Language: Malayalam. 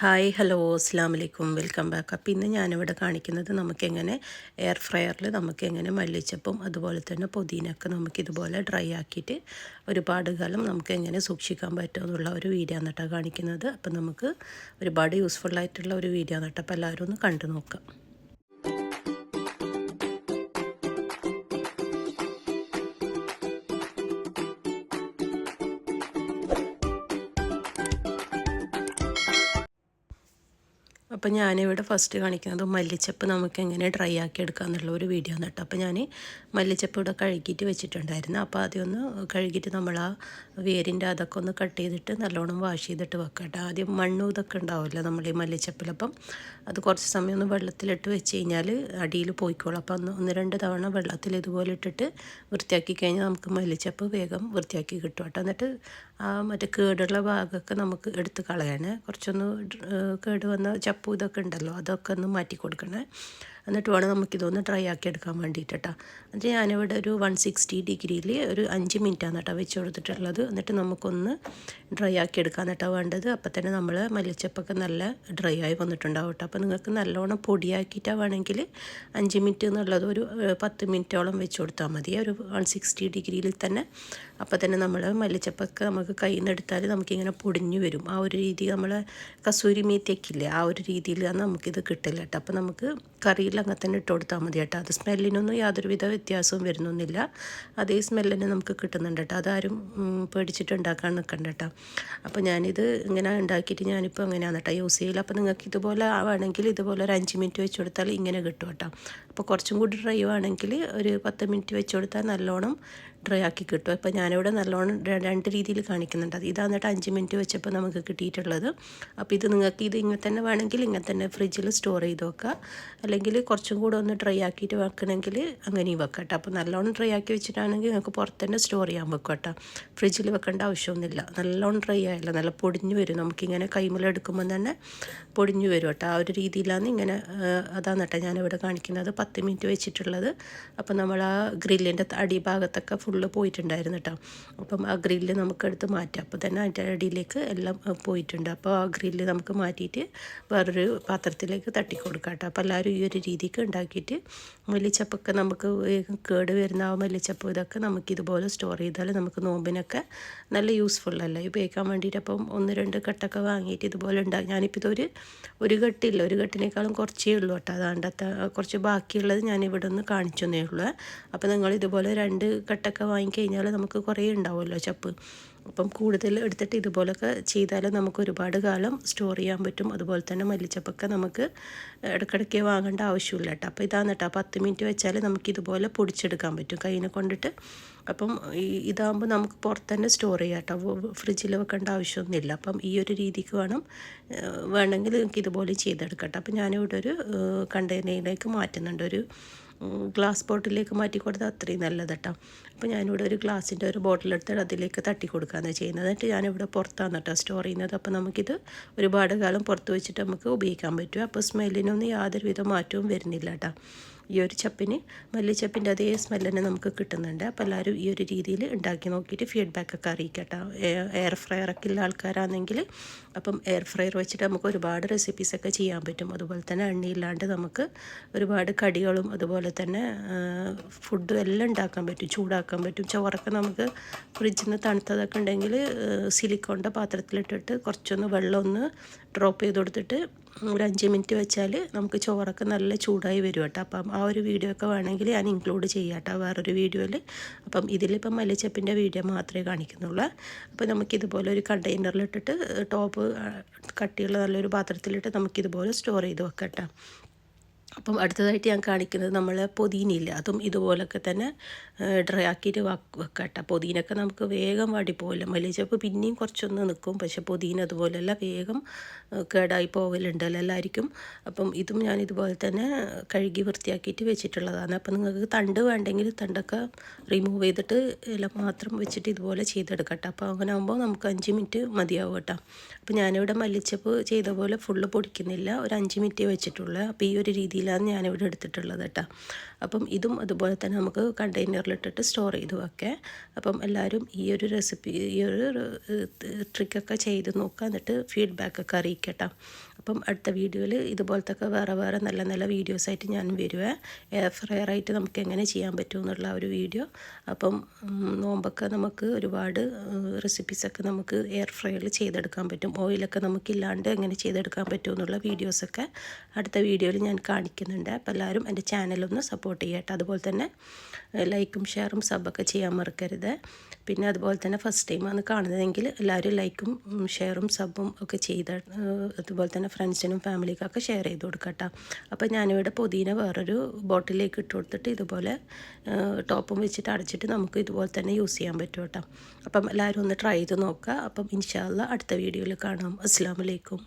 ഹായ് ഹലോ അസ്സാം വലൈക്കും വെൽക്കം ബാക്ക് അപ്പം. ഇന്ന് ഞാനിവിടെ കാണിക്കുന്നത് നമുക്കെങ്ങനെ എയർ ഫ്രയറിൽ നമുക്കെങ്ങനെ മല്ലിച്ചപ്പും അതുപോലെ തന്നെ പുതിനൊക്കെ നമുക്കിതുപോലെ ഡ്രൈ ആക്കിയിട്ട് ഒരുപാട് കാലം നമുക്ക് എങ്ങനെ സൂക്ഷിക്കാൻ പറ്റുമെന്നുള്ള ഒരു വീഡിയോ കേട്ടോ കാണിക്കുന്നത്. അപ്പം നമുക്ക് ഒരുപാട് യൂസ്ഫുള്ളായിട്ടുള്ള ഒരു വീഡിയോ അപ്പോൾ എല്ലാവരും ഒന്ന് കണ്ടു നോക്കാം. അപ്പോൾ ഞാനിവിടെ ഫസ്റ്റ് കാണിക്കുന്നത് മല്ലിച്ചപ്പ് നമുക്ക് എങ്ങനെ ഡ്രൈ ആക്കി എടുക്കുക എന്നുള്ള ഒരു വീഡിയോ കേട്ടോ. അപ്പോൾ ഞാൻ മല്ലിച്ചപ്പ് ഇവിടെ കഴുകിയിട്ട് വെച്ചിട്ടുണ്ടായിരുന്നു. അപ്പോൾ ആദ്യം ഒന്ന് കഴുകിയിട്ട് നമ്മൾ ആ വേരിന്റെ അതൊക്കെ ഒന്ന് കട്ട് ചെയ്തിട്ട് നല്ലോണം വാഷ് ചെയ്തിട്ട് വെക്കട്ടെ ആദ്യം മണ്ണും ഇതൊക്കെ ഉണ്ടാവില്ല നമ്മൾ ഈ മല്ലിച്ചപ്പിലപ്പം അത് കുറച്ച് സമയം ഒന്ന് വെള്ളത്തിലിട്ട് വെച്ച് കഴിഞ്ഞാൽ അടിയിൽ പോയിക്കോളും. അപ്പോൾ ഒന്ന് ഒന്ന് രണ്ട് തവണ വെള്ളത്തിൽ ഇതുപോലെ ഇട്ടിട്ട് വൃത്തിയാക്കി കഴിഞ്ഞാൽ നമുക്ക് മല്ലിച്ചപ്പ് വേഗം വൃത്തിയാക്കി കിട്ടും കേട്ടോ. എന്നിട്ട് ആ മറ്റേ കേടുള്ള ഭാഗമൊക്കെ നമുക്ക് എടുത്ത് കളയാണ്. കുറച്ചൊന്ന് കേട് വന്ന ചപ്പു ഇതൊക്കെ ഉണ്ടല്ലോ അതൊക്കെ ഒന്ന് മാറ്റി കൊടുക്കണേ. എന്നിട്ട് വേണം നമുക്കിതൊന്ന് ഡ്രൈ ആക്കി എടുക്കാൻ വേണ്ടിയിട്ട്. എന്നിട്ട് ഞാനിവിടെ ഒരു വൺ സിക്സ്റ്റി ഡിഗ്രിയിൽ ഒരു അഞ്ച് മിനിറ്റാണ് കേട്ടോ വെച്ച് കൊടുത്തിട്ടുള്ളത്. എന്നിട്ട് നമുക്കൊന്ന് ഡ്രൈ ആക്കി എടുക്കാൻ കേട്ടോ വേണ്ടത്. അപ്പോൾ തന്നെ നമ്മൾ മല്ലിച്ചപ്പൊക്കെ നല്ല ഡ്രൈ ആയി വന്നിട്ടുണ്ടാവും കേട്ടോ അപ്പോൾ നിങ്ങൾക്ക് നല്ലോണം പൊടിയാക്കിയിട്ടാണ് വേണമെങ്കിൽ അഞ്ച് മിനിറ്റ് എന്നുള്ളത് ഒരു പത്ത് മിനിറ്റോളം വെച്ച് കൊടുത്താൽ മതി. ഒരു വൺ സിക്സ്റ്റി ഡിഗ്രിയിൽ തന്നെ അപ്പോൾ തന്നെ നമ്മൾ മല്ലിച്ചപ്പൊക്കെ നമുക്ക് കയ്യിൽ നിന്ന് എടുത്താൽ നമുക്കിങ്ങനെ പൊടിഞ്ഞു വരും. ആ ഒരു രീതി നമ്മൾ കസൂരി മീത്തേക്കില്ലേ ആ ഒരു രീതിയിലാണ് നമുക്കിത് കിട്ടില്ല കേട്ടോ. അപ്പോൾ നമുക്ക് കറിയിൽ അങ്ങനെ തന്നെ ഇട്ട് കൊടുത്താൽ മതി കേട്ടോ. അത് സ്മെല്ലിനൊന്നും യാതൊരുവിധ വ്യത്യാസവും വരുന്നൊന്നുമില്ല. അതേ സ്മെല്ലിന് നമുക്ക് കിട്ടുന്നുണ്ട് കേട്ടോ. അതാരും പേടിച്ചിട്ട് ഉണ്ടാക്കാൻ നിൽക്കണ്ട കേട്ടോ. അപ്പോൾ ഞാനിത് ഇങ്ങനെ ഉണ്ടാക്കിയിട്ട് ഞാനിപ്പോൾ അങ്ങനെയാണ് കേട്ടോ യൂസ് ചെയ്യില്ല അപ്പോൾ നിങ്ങൾക്ക് ഇതുപോലെ ആവുകയാണെങ്കിൽ ഇതുപോലെ ഒരു അഞ്ച് മിനിറ്റ് വെച്ച് കൊടുത്താൽ ഇങ്ങനെ കിട്ടും കേട്ടോ. അപ്പോൾ കുറച്ചും കൂടി ഡ്രൈ ആണെങ്കിൽ ഒരു പത്ത് മിനിറ്റ് വെച്ച് കൊടുത്താൽ നല്ലോണം ഡ്രൈ ആക്കി കിട്ടും. അപ്പോൾ ഞാനിവിടെ നല്ലോണം രണ്ട് രീതിയിൽ കാണിക്കുന്നുണ്ട്. അത് ഇതാന്നിട്ട് അഞ്ച് മിനിറ്റ് വെച്ചപ്പോൾ നമുക്ക് കിട്ടിയിട്ടുള്ളത്. അപ്പോൾ ഇത് നിങ്ങൾക്ക് ഇത് ഇങ്ങനെ തന്നെ വേണമെങ്കിൽ ഇങ്ങനെ തന്നെ ഫ്രിഡ്ജിൽ സ്റ്റോർ ചെയ്ത് വെക്കുക അല്ലെങ്കിൽ കുറച്ചും കൂടെ ഒന്ന് ഡ്രൈ ആക്കിയിട്ട് വെക്കണമെങ്കിൽ അങ്ങനെയും വെക്കാം കേട്ടോ അപ്പോൾ നല്ലോണം ഡ്രൈ ആക്കി വെച്ചിട്ടാണെങ്കിൽ നിങ്ങൾക്ക് പുറത്ത് തന്നെ സ്റ്റോർ ചെയ്യാൻ വെക്കട്ടെ കേട്ടോ. ഫ്രിഡ്ജിൽ വെക്കേണ്ട ആവശ്യമൊന്നുമില്ല. നല്ലോണം ഡ്രൈ ആയില്ല നല്ല പൊടിഞ്ഞു വരും. നമുക്കിങ്ങനെ കൈമലെടുക്കുമ്പോൾ തന്നെ പൊടിഞ്ഞു വരും കേട്ടോ. ആ ഒരു രീതിയിലാണ് ഇങ്ങനെ അതാണ് ഞാനിവിടെ കാണിക്കുന്നത്. പത്ത് മിനിറ്റ് വെച്ചിട്ടുള്ളത്. അപ്പോൾ നമ്മൾ ആ ഗ്രില്ലിന്റെ അടിഭാഗത്തൊക്കെ ഫുള്ള് പോയിട്ടുണ്ടായിരുന്നു കേട്ടോ അപ്പം ആ ഗ്രില്ല് നമുക്കെടുത്ത് മാറ്റാം. അപ്പോൾ തന്നെ അതിന്റെ അടിയിലേക്ക് എല്ലാം പോയിട്ടുണ്ട്. അപ്പോൾ ആ ഗ്രില്ല് നമുക്ക് മാറ്റിയിട്ട് വേറൊരു പാത്രത്തിലേക്ക് തട്ടി കൊടുക്കാം കേട്ടോ അപ്പോൾ എല്ലാവരും ഈ ഒരു രീതിക്ക് ഉണ്ടാക്കിയിട്ട് മല്ലിച്ചപ്പൊക്കെ നമുക്ക് കേട് വരുന്ന ആ മല്ലിച്ചപ്പ് ഇതൊക്കെ നമുക്കിതുപോലെ സ്റ്റോർ ചെയ്താൽ നമുക്ക് നോമ്പിനൊക്കെ നല്ല യൂസ്ഫുൾ അല്ല? ഉപയോഗിക്കാൻ വേണ്ടിയിട്ട് അപ്പം ഒന്ന് രണ്ട് കട്ടൊക്കെ വാങ്ങിയിട്ട് ഇതുപോലെ ഉണ്ടാകും ഞാനിപ്പോൾ ഇതൊരു ഒരു കെട്ടില്ല. ഒരു കെട്ടിനേക്കാളും കുറച്ചേ ഉള്ളൂ കേട്ടോ അതാണ്ട് കുറച്ച് ബാക്കിയുള്ളത് ഞാൻ ഇവിടെ നിന്ന് കാണിച്ചെന്നേ ഉള്ളൂ. അപ്പോൾ നിങ്ങൾ ഇതുപോലെ രണ്ട് കെട്ടൊക്കെ വാങ്ങിക്കഴിഞ്ഞാൽ നമുക്ക് കുറേ ഉണ്ടാവുമല്ലോ ചപ്പ്. അപ്പം കൂടുതൽ എടുത്തിട്ട് ഇതുപോലൊക്കെ ചെയ്താൽ നമുക്ക് ഒരുപാട് കാലം സ്റ്റോർ ചെയ്യാൻ പറ്റും. അതുപോലെ തന്നെ മല്ലിച്ചപ്പൊക്കെ നമുക്ക് ഇടയ്ക്കിടയ്ക്ക് വാങ്ങേണ്ട ആവശ്യമില്ല കേട്ടോ. അപ്പോൾ ഇതാണ് കേട്ടോ. പത്ത് മിനിറ്റ് വെച്ചാൽ നമുക്ക് ഇതുപോലെ പൊടിച്ചെടുക്കാൻ പറ്റും. കയ്യിനെ കൊണ്ടിട്ട് അപ്പം ഈ ഇതാകുമ്പോൾ നമുക്ക് പുറത്ത് തന്നെ സ്റ്റോർ ചെയ്യാം കേട്ടോ. ഫ്രിഡ്ജിൽ വെക്കേണ്ട ആവശ്യമൊന്നുമില്ല. അപ്പം ഈ ഒരു രീതിക്ക് വേണം വേണമെങ്കിൽ നിങ്ങൾക്ക് ഇതുപോലെ ചെയ്തെടുക്കട്ടെ അപ്പം ഞാനിവിടെ ഒരു കണ്ടെയ്നറിലേക്ക് മാറ്റുന്നുണ്ട്. ഒരു ഗ്ലാസ് ബോട്ടിലേക്ക് മാറ്റി കൊടുത്താൽ അത്രയും നല്ലത് കേട്ടോ അപ്പോൾ ഞാനിവിടെ ഒരു ഗ്ലാസിന്റെ ഒരു ബോട്ടിലെടുത്തിട്ട് അതിലേക്ക് തട്ടി കൊടുക്കുകയാണ് ചെയ്യുന്നത്. എന്നിട്ട് ഞാനിവിടെ പുറത്താണ് കേട്ടോ സ്റ്റോർ ചെയ്യുന്നത്. അപ്പോൾ നമുക്കിത് ഒരുപാട് കാലം പുറത്ത് വെച്ചിട്ട് നമുക്ക് ഉപയോഗിക്കാൻ പറ്റും. അപ്പോൾ സ്മെല്ലിനൊന്നും യാതൊരുവിധ മാറ്റവും വരുന്നില്ല കേട്ടോ ഈ ഒരു ചപ്പിന്. മല്ലിച്ചപ്പിന്റെ അതേ സ്മെല്ല് തന്നെ നമുക്ക് കിട്ടുന്നുണ്ട്. അപ്പോൾ എല്ലാവരും ഈ ഒരു രീതിയിൽ ഉണ്ടാക്കി നോക്കിയിട്ട് ഫീഡ്ബാക്കൊക്കെ അറിയിക്കട്ടോ. എയർ ഫ്രയറൊക്കെ ഉള്ള ആൾക്കാരാണെങ്കിൽ അപ്പം എയർ ഫ്രയർ വെച്ചിട്ട് നമുക്ക് ഒരുപാട് റെസിപ്പീസൊക്കെ ചെയ്യാൻ പറ്റും. അതുപോലെ തന്നെ എണ്ണയില്ലാണ്ട് നമുക്ക് ഒരുപാട് കടികളും അതുപോലെ തന്നെ ഫുഡും എല്ലാം ഉണ്ടാക്കാൻ പറ്റും. ചൂടാക്കാൻ പറ്റും. ചോറൊക്കെ നമുക്ക് ഫ്രിഡ്ജിൽ നിന്ന് തണുത്തതൊക്കെ ഉണ്ടെങ്കിൽ സിലിക്കോണിന്റെ പാത്രത്തിലിട്ടിട്ട് കുറച്ചൊന്ന് വെള്ളം ഒന്ന് ഡ്രോപ്പ് ചെയ്ത് കൊടുത്തിട്ട് ഒരു അഞ്ച് മിനിറ്റ് വെച്ചാൽ നമുക്ക് ചോറൊക്കെ നല്ല ചൂടായി വരും കേട്ടോ. അപ്പം ആ ഒരു വീഡിയോ ഒക്കെ വേണമെങ്കിൽ ഞാൻ ഇൻക്ലൂഡ് ചെയ്യാം കേട്ടോ വേറൊരു വീഡിയോയിൽ അപ്പം ഇതിലിപ്പം മല്ലിച്ചപ്പിന്റെ വീഡിയോ മാത്രമേ കാണിക്കുന്നുള്ളൂ. അപ്പോൾ നമുക്കിതുപോലെ ഒരു കണ്ടെയ്നറിലിട്ടിട്ട് ടോപ്പ് കട്ടിയുള്ള നല്ലൊരു പാത്രത്തിലിട്ട് നമുക്കിതുപോലെ സ്റ്റോർ ചെയ്ത് വെക്കാം കേട്ടോ അപ്പം അടുത്തതായിട്ട് ഞാൻ കാണിക്കുന്നത് നമ്മൾ പൊതീനയില്ല അതും ഇതുപോലൊക്കെ തന്നെ ഡ്രൈ ആക്കിയിട്ട് വെക്കട്ടെ. പൊതീനൊക്കെ നമുക്ക് വേഗം വാടിപ്പോവില്ല മല്ലിച്ചപ്പ് പിന്നെയും കുറച്ചൊന്ന് നിൽക്കും പക്ഷെ പൊതീന അതുപോലെയല്ല വേഗം കേടായി പോകലുണ്ടല്ലോ എല്ലാവർക്കും അപ്പം ഇതും ഞാൻ ഇതുപോലെ തന്നെ കഴുകി വൃത്തിയാക്കിയിട്ട് വെച്ചിട്ടുള്ളതാണ്. അപ്പം നിങ്ങൾക്ക് തണ്ട് വേണ്ടെങ്കിൽ തണ്ടൊക്കെ റിമൂവ് ചെയ്തിട്ട് ഇല മാത്രം വെച്ചിട്ട് ഇതുപോലെ ചെയ്തെടുക്കട്ടെ. അപ്പോൾ അങ്ങനെ ആകുമ്പോൾ നമുക്ക് അഞ്ച് മിനിറ്റ് മതിയാവും കേട്ടോ. അപ്പോൾ ഞാനിവിടെ മല്ലിച്ചപ്പ് ചെയ്ത പോലെ ഫുള്ള് പൊടിക്കുന്നില്ല. ഒരു അഞ്ച് മിനിറ്റ് വെച്ചിട്ടുള്ളൂ. അപ്പോൾ ഈ ഒരു രീതിയിൽ രീതിയിലാണ് ഞാനിവിടെ എടുത്തിട്ടുള്ളത് കേട്ടോ. അപ്പം ഇതും അതുപോലെ തന്നെ നമുക്ക് കണ്ടെയ്നറിലിട്ടിട്ട് സ്റ്റോർ ചെയ്ത് വെക്കാം. അപ്പം എല്ലാവരും ഈ ഒരു റെസിപ്പി ഈ ഒരു ട്രിക്കൊക്കെ ചെയ്ത് നോക്കുക. എന്നിട്ട് ഫീഡ്ബാക്കൊക്കെ അറിയിക്കട്ടോ. അപ്പം അടുത്ത വീഡിയോയിൽ ഇതുപോലത്തെ വേറെ വേറെ നല്ല നല്ല വീഡിയോസായിട്ട് ഞാൻ വരുവേ. എയർ ഫ്രയർ ആയിട്ട് നമുക്ക് എങ്ങനെ ചെയ്യാൻ പറ്റും എന്നുള്ള ഒരു വീഡിയോ അപ്പം നോമ്പൊക്കെ നമുക്ക് ഒരുപാട് റെസിപ്പീസൊക്കെ നമുക്ക് എയർ ഫ്രയറിൽ ചെയ്തെടുക്കാൻ പറ്റും. ഓയിലൊക്കെ നമുക്കില്ലാണ്ട് എങ്ങനെ ചെയ്തെടുക്കാൻ പറ്റും എന്നുള്ള വീഡിയോസൊക്കെ അടുത്ത വീഡിയോയിൽ ഞാൻ കാണിക്കുന്നുണ്ട് അപ്പോൾ എല്ലാവരും എന്റെ ചാനലൊന്ന് സപ്പോർട്ട് ചെയ്യട്ടെ. അതുപോലെ തന്നെ ലൈക്കും ഷെയറും സബൊക്കെ ചെയ്യാൻ മറക്കരുത്. പിന്നെ അതുപോലെ തന്നെ ഫസ്റ്റ് ആണ് കാണുന്നതെങ്കിൽ എല്ലാവരും ലൈക്കും ഷെയറും സബും ഒക്കെ ചെയ്ത് അതുപോലെ തന്നെ ഫ്രണ്ട്സിനും ഫാമിലിക്കൊക്കെ ഷെയർ ചെയ്ത് കൊടുക്കട്ടോ. അപ്പോൾ ഞാനിവിടെ പുതിന വേറൊരു ബോട്ടിലേക്ക് ഇട്ട് കൊടുത്തിട്ട് ഇതുപോലെ ടോപ്പും വെച്ചിട്ട് അടച്ചിട്ട് നമുക്ക് ഇതുപോലെ തന്നെ യൂസ് ചെയ്യാൻ പറ്റും കേട്ടോ അപ്പം എല്ലാവരും ഒന്ന് ട്രൈ ചെയ്ത് നോക്കുക. അപ്പം ഇൻഷാല്ല അടുത്ത വീഡിയോയിൽ കാണാം. അസ്സാം വലൈക്കും